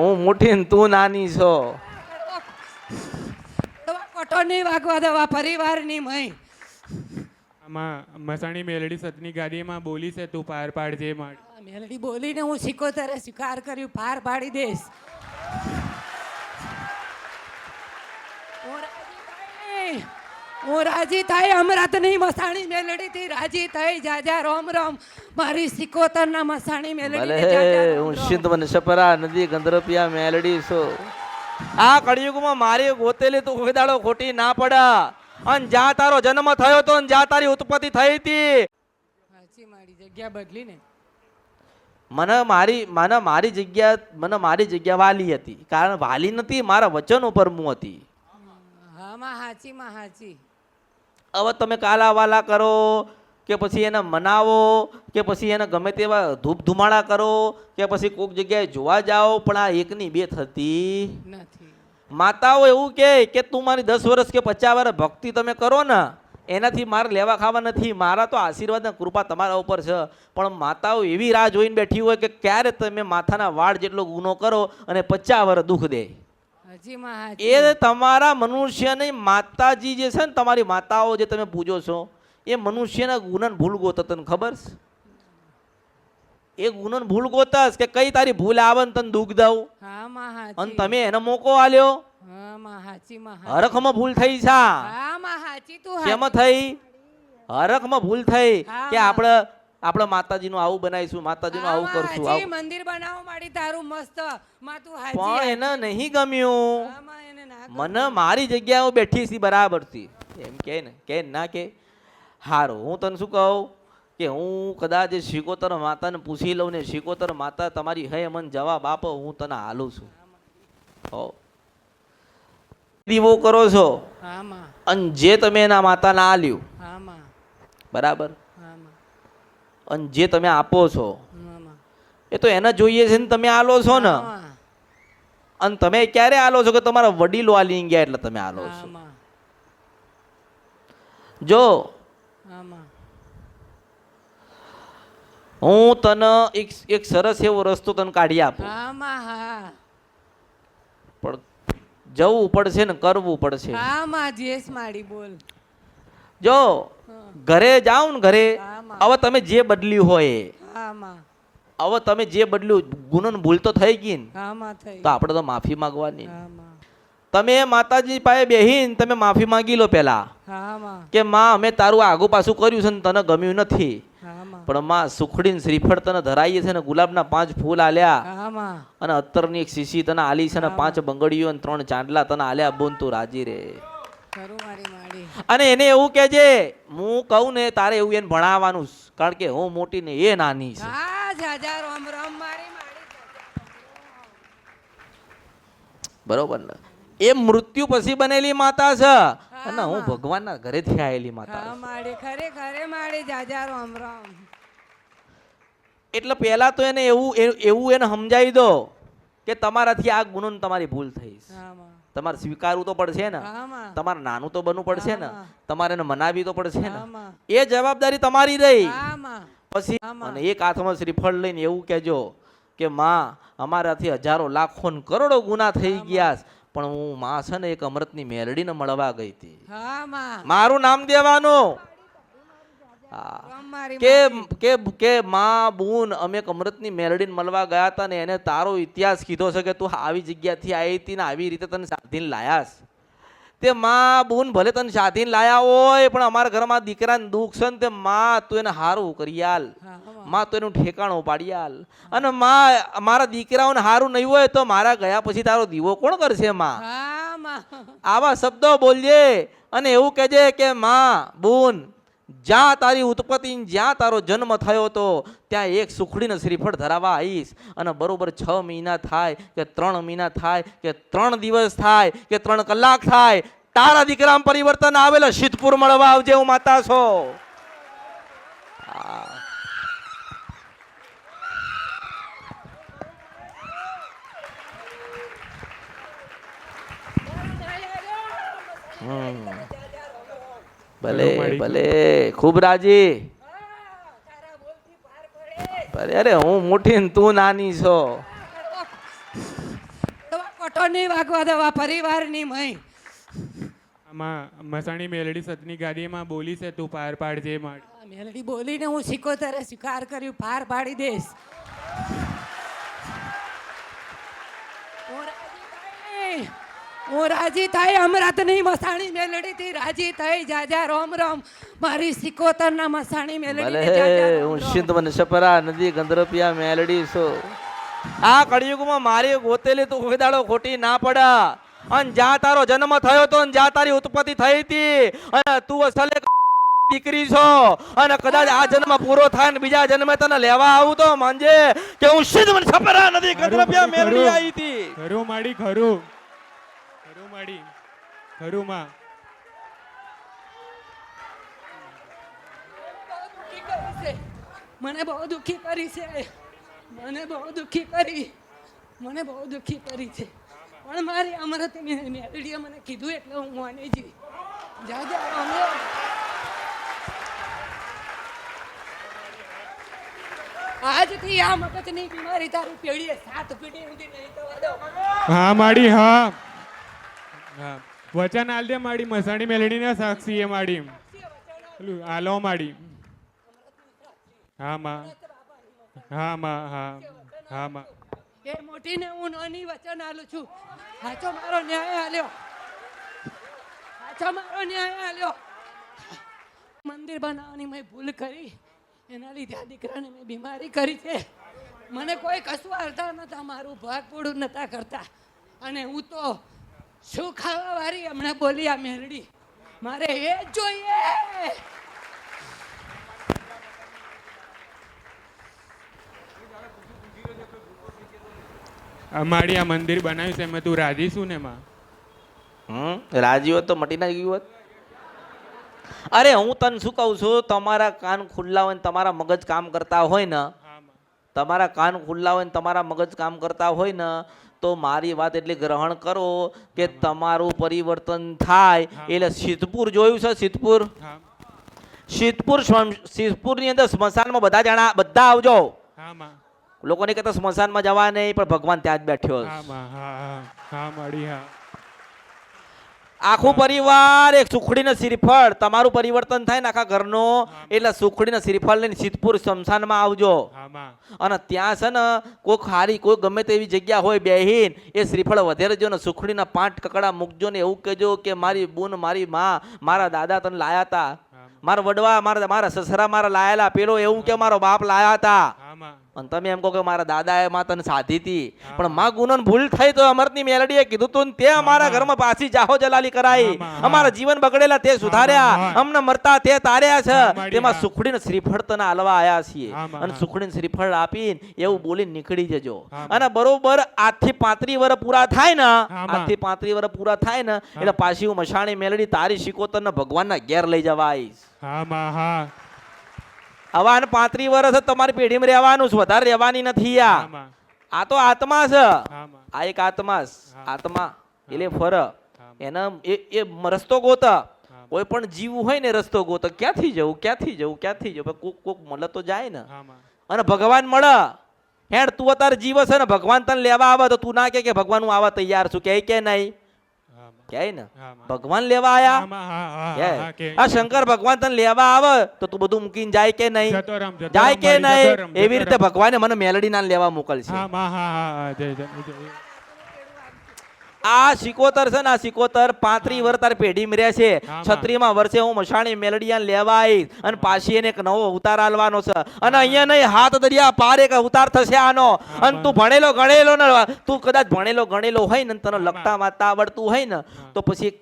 હું મોટી ને તું નાની છો. કોટો નહીં વાગવા દેવા પરિવારની મય. આમાં મસાણી મેલડી સતની ગાડીમાં બોલી છે તું પાર પાડજે મારી. મેલડી બોલીને હું સિકોતરે સ્વીકાર કર્યું પાર પાડી દઈશ હું રાજી થઈ. હું રાજી થઈ અમરાતની મસાણી મેલડી થી રાજી થઈ જાજા રોમ રોમ. મારી સિકોતરના મસાણી મેલડી ભલે હું સિંધ સપરા નદી ગંધરપિયા મેલડી છું. આ કળિયુગમાં મારી ગોતેલી તું કોઈ દાડો ખોટી ના પડા. અને જ્યાં તારો જન્મ થયો તો જ્યાં તારી ઉત્પત્તિ થઈ હતી. સાચી મારી જગ્યા બદલી ને મને મારી મને મારી જગ્યા મને મારી જગ્યા વાલી હતી. કારણ વાલી નથી મારા વચન ઉપર હું હતી. હા માં હાચી માં હાચી. હવે તમે કાલા વાલા કરો કે પછી એને મનાવો કે પછી એને ગમે તેવા ધૂપ ધુમાડા કરો કે પછી કોઈક જગ્યાએ જોવા જાઓ પણ આ એકની બે થતી નથી. માતાઓ એવું કહે કે તું મારી દસ વર્ષ કે પચાસ વર્ષ ભક્તિ તમે કરો ને એનાથી મારે લેવા ખાવા નથી મારા તો આશીર્વાદ ને કૃપા તમારા ઉપર છે. પણ માતાઓ એવી રાહ જોઈને બેઠી હોય કે ક્યારે તમે માથાના વાળ જેટલો ગુનો કરો અને પચાસ વર્ષ દુઃખ દે. એ તમારા મનુષ્યની માતાજી જે છે ને તમારી માતાઓ જે તમે પૂજો છો એ મનુષ્યના ગુણન ભૂલ ગોત તને ખબર છે? એ ગુણન ભૂલ ગોતસ કે કઈ તારી ભૂલ આવે ને તને દુઃખ દઉં? અને તમે એને મોકો આલ્યો. હરખમાં ભૂલ થઈ છે હા માં હાચી તું શેમાં થઈ? હરખમાં ભૂલ થઈ કે આપણે આપણે માતાજીનું આવું બનાવીશું માતાજીનું આવું કરશું આવું. મંદિર બનાવો માડી તારું મસ્તમાં તું પણ એને નહીં ગમ્યું. મને મારી જગ્યાએ બેઠી છે બરાબરથી. એમ કે ને કે ના કે. હારું હું તને શું કહું? કે હું કદાચ શિકોતર માતાને પૂછી લઉં ને શિકોતર માતા તમારી હે મન જવાબ આપો હું તને હાલું છું. હો. દીવો કરો છો. અને જે તમે એના માતાને આલ્યું. હા માં બરાબર? અને જે તમે આપો છો. એ તો એને જોઈએ છે ને તમે આલો છો ને. અને તમે ક્યારે આલો છો કે તમારા વડીલો આલી ગયા એટલે તમે આલો છો? જો હું તને એક એક સરસ એવો રસ્તો તને કાઢી આપું. પણ જવું પડશે ને કરવું પડશે. હા માં જેસ માડી બોલ. જો ઘરે જાઓ ને ઘરે હવે તમે જે બદલ્યું હોય. હવે તમે જે બદલ્યું ગુનો ભૂલ તો થઈ ગઈ ને. તો આપણે તો માફી માંગવાની તમે માતાજી પાસે બેહીન તમે માફી માંગી લો પેલા કે માં અમે તારું આગુ પાછું કર્યું છે ને તને ગમ્યું નથી. પણ માં સુખડીને શ્રીફળ તને ધરાઈએ છે ને ગુલાબના પાંચ ફૂલ આલ્યા. અને અત્તરની એક શીશી તને આલી છે ને પાંચ બંગડીઓ અને ત્રણ ચાંદલા તને આલ્યા બોન તું રાજી રે. અને એને એવું કહેજે હું કહું ને તારે એવું એને ભણાવવાનું કારણ કે હું મોટી ને એ નાની છે. બરોબર ને? એ મૃત્યુ પછી બનેલી માતા છે. અને હું ભગવાનના ઘરેથી આવેલી માતા છું. એટલે પહેલા તો એને એવું એવું એને સમજાવી દો. કે તમારાથી આ ગુનો તમારી ભૂલ થઈ તમારે સ્વીકારવું તો પડશે ને. તમારે નાનું તો બનવું પડશે ને. તમારે એને મનાવી તો પડશે ને. એ જવાબદારી તમારી રહી. પછી અને એક હાથમાં શ્રીફળ લઈને એવું કહેજો કે માં અમારાથી હજારો લાખો કરોડો ગુના થઈ ગયા પણ હું માં છે ને એક અમૃતની મેરડીને મળવા ગઈ હતી. મારું નામ દેવાનું. કે. કે કે માં બૂન અમે એક અમૃતની મેલડીને મળવા ગયા હતા ને એને તારો ઇતિહાસ કીધો છે કે તું આવી જગ્યાથી આવી હતી ને આવી રીતે તને સાધીને લાયા તે માં બૂન ભલે તને સાધીને લાયા હોય પણ અમારા ઘરમાં દીકરાને દુઃખ છે ને તે માં તું એને હારું કરી આલ મા તો એનું ઠેકાણું પાડી આલ અને માં મારા દીકરાઓને હારું નહીં હોય તો મારા ગયા પછી તારો દીવો કોણ કરશે માં? આવા શબ્દો બોલજે અને એવું કહેજે કે માં બૂન જ્યાં તારી ઉત્પત્તિ જ્યાં તારો જન્મ થયો તો ત્યાં એક સુખડીને શ્રીફળ ધરાવવા આવીશ. અને બરોબર છ મહિના થાય કે ત્રણ મહિના થાય કે ત્રણ દિવસ થાય કે ત્રણ કલાક થાય તારા દીકરામાં પરિવર્તન આવેલા સિદ્ધપુર મળવા આવજે હું માતા છો. હમ. ભલે ભલે. ખૂબ રાજી. અરે અરે હું મોટી ને તું નાની છો. ખોટો નહીં વાગવા દેવા પરિવારની મય. આમાં મસાણી મેલડી સતની ગાડીમાં બોલી છે તું પાર પાડજે માડી મેલડી બોલીને હું સિકોતરે સ્વીકાર કર્યું પાર પાડી દઈશ. હું. હું રાજી થઈ અમરાતની મસાણી મેલડીથી રાજી થઈ. જાજા રોમ રોમ. મારી સિકોતરના મસાણી મેલડી જાજા હું રોમ. મને સપરા નદી ગંધરપિયા મેલડી છો. આ કળિયુગમાં મારી ગોતેલી તું કોઈ ખોટી ના પડા અને જ્યાં તારો જન્મ થયો તો અને જ્યાં તારી ઉત્પત્તિ થઈ હતી. અને તું અસલે દીકરી છો. અને કદાચ આ જન્મ પૂરો થાય ને બીજા જન્મે તને લેવા આવું તો માનજે કે હું સિંધવન સપરા નદી ગંધરપિયા મેલડી આવી હતી. ખરું માડી ખરું ખરું માડી ખરું માં દુઃખી કરી છે. મને બહુ દુઃખી કરી છે. મને બહુ દુઃખી કરી. મને બહુ દુઃખી કરી છે. પણ મારી અમરત મેલડીએ મને કીધું એટલે હું માની જી જા જા અમર. આજથી આ મગજની બીમારી તારી પેઢીએ સાત પેઢી સુધી નહીં તો હા માડી હા. હા. વચન આલ દે માડી મસાણી મેલડીના સાક્ષી એ માડી. પેલું આલો માડી. હા માં. હા માં હા. હા માં. એ મોટીને હું નાની વચન આલું છું. સાચો મારો ન્યાય આલ્યો. સાચો મારો ન્યાય આલ્યો. મંદિર બનાવવાની મેં ભૂલ કરી. એના લીધે આ દીકરાને મેં બીમારી કરી છે. મને કોઈ કશું અડતા નતા મારું ભાગ પૂરું નતા કરતા. અને હું તો શું ખાવા વાળી? હમણાં બોલી આ મેરડી મારે એ જ જોઈએ અમારી આ મંદિર બનાવ્યું છે એમાં તું રાજી શું ને માં? હમ? રાજી હોત તો મટી ના ગયું હોત. અરે હું તને શું કહું છું? તમારા કાન ખુલ્લા હોય ને તમારા મગજ કામ કરતા હોય ને તમારા કાન ખુલ્લા હોય ને તમારા મગજ કામ કરતા હોય ને તો મારી વાત એટલે ગ્રહણ કરો કે તમારું પરિવર્તન થાય. એટલે સિદ્ધપુર જોયું છે સિદ્ધપુર? સિદ્ધપુર સિદ્ધપુરની અંદર સ્મશાનમાં બધા જણા બધા આવજો. લોકોને કહેતા સ્મશાનમાં જવા નહીં પણ ભગવાન ત્યાં જ બેઠ્યો છે. હા માં હા હા હા માડી હા આખું પરિવાર એક સુખડીને શ્રીફળ. તમારું પરિવર્તન થાય ને આખા ઘરનું. એટલે સુખડીને શ્રીફળ લઈને સિદ્ધપુર સ્મશાનમાં આવજો. અને ત્યાં છે ને કોઈ ખારી કોઈ ગમે તેવી જગ્યા હોય બેહીન એ શ્રીફળ વધેરજો ને સુખડીના પાંચ કકડા મૂકજો ને એવું કહેજો કે મારી બૂન મારી માં મારા દાદા તને લાયા હતા મારા વડવા મારા મારા સસરા મારા લાયેલા પેલો એવું કે મારો બાપ લાયા હતા અને તમે એમ કહો કે મારા દાદાએ માં તને સાધી હતી પણ માં ગુનો ભૂલ થઈ તો અમરતની મેલડીએ કીધું તું તે અમારા ઘરમાં પાછી જાહો જલાલી કરાઈ. અમારા જીવન બગડેલા તે સુધાર્યા. અમને મરતા તે તાર્યા છે. તેમાં. સુખડીને શ્રીફળ તને આલવા આયા છીએ. અને. સુખડીને શ્રીફળ આપીને એવું બોલી નીકળી જજો. અને બરોબર આજથી પાંત્રી વર્ષ પૂરા થાય ને. આજથી પાંત્રી વર્ષ પૂરા થાય ને એટલે પાછી હું મશાણી મેલડી તારી તને ભગવાન ભગવાનના ઘેર લઈ જવા આવીશ હા હા. હવે આને પાંત્રી વર્ષ તમારી પેઢીમાં રહેવાનું છે વધારે રહેવાની નથી આ. આ તો આત્મા છે. આ એક આત્મા આત્મા એટલે ફર. એના એ એ રસ્તો ગોતા. કોઈ પણ જીવ હોય ને રસ્તો ગોત. ક્યાંથી જવું ક્યાંથી જવું ક્યાંથી જવું? કોક કોક મળે તો જાય ને. અને ભગવાન મળે. હેડ તું અત્યારે જીવ છે ને ભગવાન તને લેવા આવે તો તું ના કે કે ભગવાન હું આવા તૈયાર છું. કે કે નહીં? માં કે ને. ભગવાન લેવા આયા? આ શંકર ભગવાન તને લેવા આવે તો તું બધું મૂકીને જાય કે નહીં? જાય કે નહીં? એવી રીતે. ભગવાને મને મેલડી ના લેવા મોકલશે હા માં હા હા હા જય જય જય. આ સિકોતર છે ને આ સિકોતર પાંત્રી વર તાર પેઢી રહે છે. છત્રીમાં વર્ષે હું મશાણી મેલડિયા લેવા આવીશ અને પાછી એને એક નવો અવતાર આલવાનો છે. અને અહીંયા નહીં હાથ દરિયા પાર એક અવતાર થશે આનો. અને તું ભણેલો ગણેલો ને તું કદાચ ભણેલો ગણેલો હોય ને તને લખતા વાંચતા આવડતું હોય ને તો પછી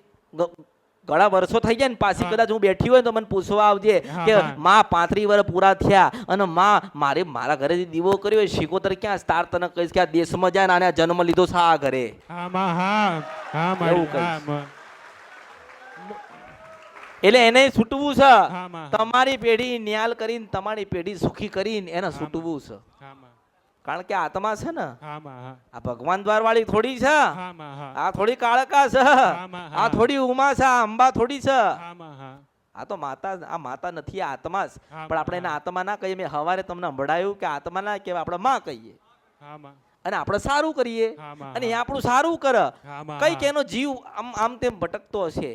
ઘણા વર્ષો થઈ ગયા ને પાછી કદાચ હું બેઠી હોય તો મને પૂછવા આવજે કે માં પાંત્રી વર્ષ પૂરા થયા અને માં મારે મારા ઘરે દીવો કર્યો હોય શિકોતર ક્યાં સ્ટાર તને કહીશ કે આ દેશમાં જાય ને આને જન્મ લીધો છે આ ઘરે? એટલે એને છૂટવું છે. તમારી પેઢી ન્યાલ કરીને તમારી પેઢી સુખી કરીને એને. છૂટવું છે. કારણ કે આત્મા છે ને આ ભગવાન દ્વાર વાળી થોડી છે. આ થોડી કાળકા છે. આ થોડી ઉમા છે આ અંબા થોડી છે. આ તો માતા આ માતા નથી આ આત્મા છે પણ આપણે એને આત્મા ના કહીએ મેં હવારે તમને સંભળાયું કે આત્મા ના કહેવાય આપણે માં કહીએ. અને આપણે સારું કરીએ. અને એ આપણું સારું કરે. કંઈક એનો જીવ આમ આમ તેમ ભટકતો હશે.